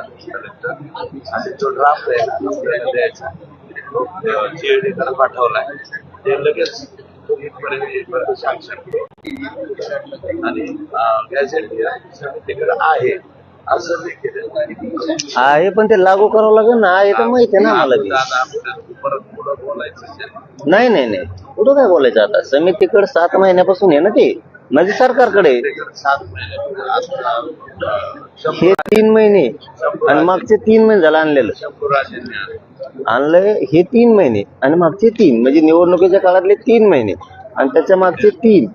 Collector आणि जो draft आहे द्यायचा जीएडी कडे पाठवलाय. ते लगेच इथपर्यंत येईपर्यंत आणि गॅझेट समितीकडे आहे. आहे पण ते लागू करावं लागेल ना. हे तर माहिती आहे ना मला बी. नाही नाही नाही. कुठं काय बोलायचं आता? समितीकडे सात महिन्यापासून आहे ना ते. म्हणजे सरकारकडे. आहे. हे तीन महिने. आणि मागचे तीन महिने झालं आणलेलं. आणलंय हे तीन महिने. आणि मागचे तीन. म्हणजे निवडणुकीच्या काळातले तीन महिने. आणि त्याच्या मागचे तीन.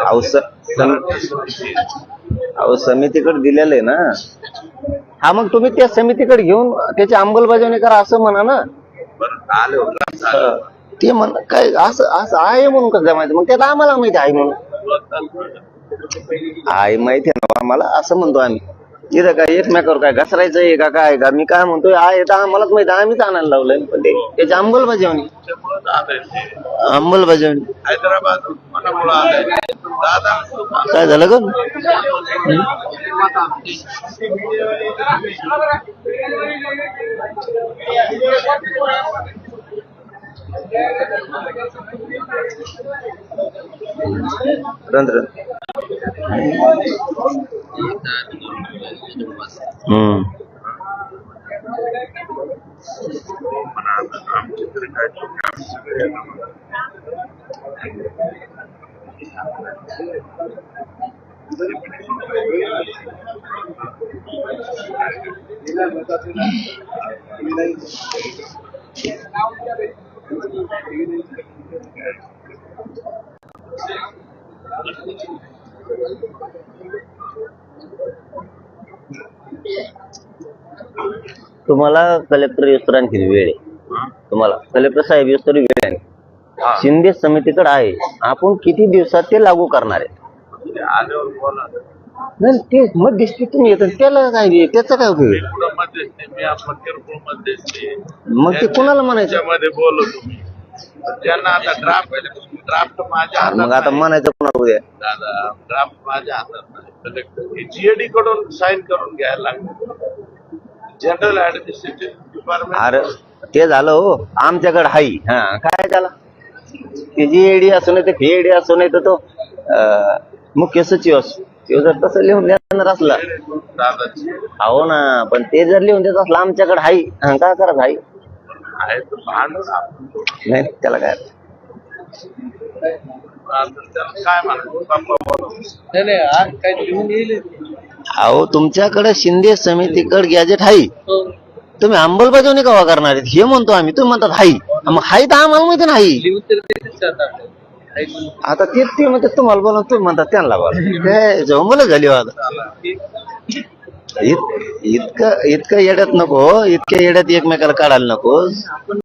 अहो अहो समितीकडे दिलेलं आहे ना. हा मग तुम्ही त्या समितीकडे घेऊन त्याची अंमलबजावणी करा असं म्हणा ना. ते म्हण काय असं असं आहे म्हणून कसं माहिती मग त्यात आम्हाला माहिती आहे म्हणून. आहे माहिती आहे ना आम्हाला असं म्हणतो आम्ही. इथं काय एकमेकावर काय घसरायचं आहे का काय का? मी काय म्हणतोय आहे तर आम्हालाच माहिती आम्हीच आणायला लावलंय. पण ते त्याची अंमलबजावणी त्याच्यामुळं आलंय ते. अंमलबजावणी हैदराबाद आलंय दादा काय झालं ग? रंध्र. Mm. तुम्हाला कलेक्टर येऊस्तर आणखी वेळ आहे. तुम्हाला. कलेक्टर साहेब येऊस्तर वेळ आहे. शिंदे समितीकडे आहे. आपण किती दिवसात ते लागू करणार आहे? ते आल्यावर बोला नाही ते मध्यस्थी तुम्ही येतात त्याला काय? त्याचा काय उपयोग आहे? मग ते कोणाला म्हणायचं? त्याच्यामध्ये बोलत तुम्ही ज्यांना आता ड्राफ्ट ड्राफ्ट माझ्या मग आता नाही. म्हणायचं कोणाला उद्या? दादा ड्राफ्ट माझ्या हातात नाही. जीएडी कडून साईन करून घ्यायला लागलं. जनरल ऍडमिनिस्ट्रेटिव्ह डिपार्टमेंट अरे ते झालं हो. आमच्याकडे हाई. हा काय झालं? ते जी एडी असो नाही तर फेडी असो नाही तर तो अं, मुख्य सचिव असो. तो जर तसं लिहून देणार असला. दादाची हो ना पण ते जर लिहून देत असलं आमच्याकडे हाई. हा, काय करत हाई? आहे तर भांडण आपण नाही त्याला काय? काय. अहो तुमच्याकडे शिंदे समितीकडे गॅजेट हाई तुम्ही अंमलबजावणी कवा करणार आहेत? हे म्हणतो आम्ही. तुम्ही म्हणतात हाई मग हाई तर आम्हाला माहिती नाही. आता ते ते म्हणतात तुम्हाला बोला तुम्ही म्हणतात त्यांना बोला. काय जमलच झाली हो आता इत- इतकं इतकं येड्यात नको इतक्या येड्यात एकमेकाला काढायला नको.